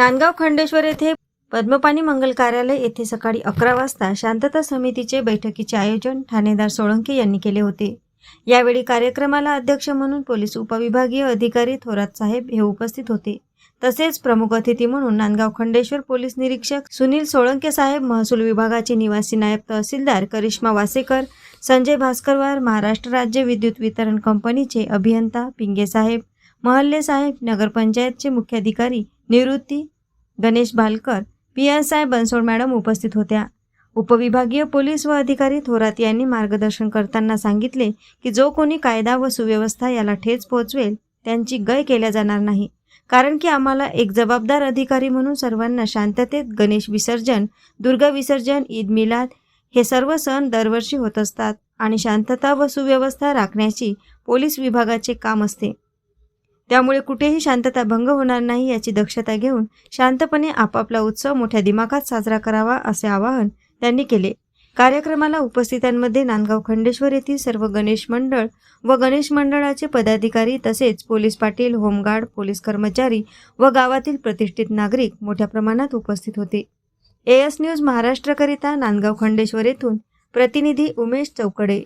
नांदगाव खंडेश्वर येथे पद्मपाणी मंगल कार्यालय येथे सकाळी अकरा वाजता शांतता समितीचे बैठकीचे आयोजन ठाणेदार सोळंके यांनी केले होते. यावेळी कार्यक्रमाला अध्यक्ष म्हणून पोलीस उपविभागीय अधिकारी थोरात साहेब हे उपस्थित होते. तसेच प्रमुख अतिथी म्हणून नांदगाव खंडेश्वर पोलीस निरीक्षक सुनील सोळंके साहेब महसूल विभागाचे निवासी नायब तहसीलदार करिश्मा वासेकर संजय भास्करवार महाराष्ट्र राज्य विद्युत वितरण कंपनीचे अभियंता पिंगे साहेब महल्ले साहेब नगरपंचायतचे मुख्याधिकारी Nivrutti Ganesh Bhalkar P S I Bansod madam उपस्थित होत्या. उपविभागीय पोलीस व अधिकारी थोरात यांनी मार्गदर्शन करताना सांगितले की जो कोणी कायदा व सुव्यवस्था याला ठेच पोहोचवेल त्यांची गय केल्या जाणार नाही. कारण की आम्हाला एक जबाबदार अधिकारी म्हणून सर्वांना शांततेत गणेश विसर्जन दुर्गा विसर्जन ईद मिलाद हे सर्व सण दरवर्षी होत असतात आणि शांतता व सुव्यवस्था राखण्याची पोलीस विभागाचे काम असते. त्यामुळे कुठेही शांतता भंग होणार नाही याची दक्षता घेऊन शांतपणे आपापला उत्सव मोठ्या दिमाखात साजरा करावा असे आवाहन त्यांनी केले. कार्यक्रमाला उपस्थितांमध्ये नांदगाव खंडेश्वर येथील सर्व गणेश मंडळ व गणेश मंडळाचे पदाधिकारी तसेच पोलीस पाटील होमगार्ड पोलीस कर्मचारी व गावातील प्रतिष्ठित नागरिक मोठ्या प्रमाणात उपस्थित होते. एएस न्यूज महाराष्ट्रकरिता नांदगाव खंडेश्वर येथून प्रतिनिधी उमेश चौकडे.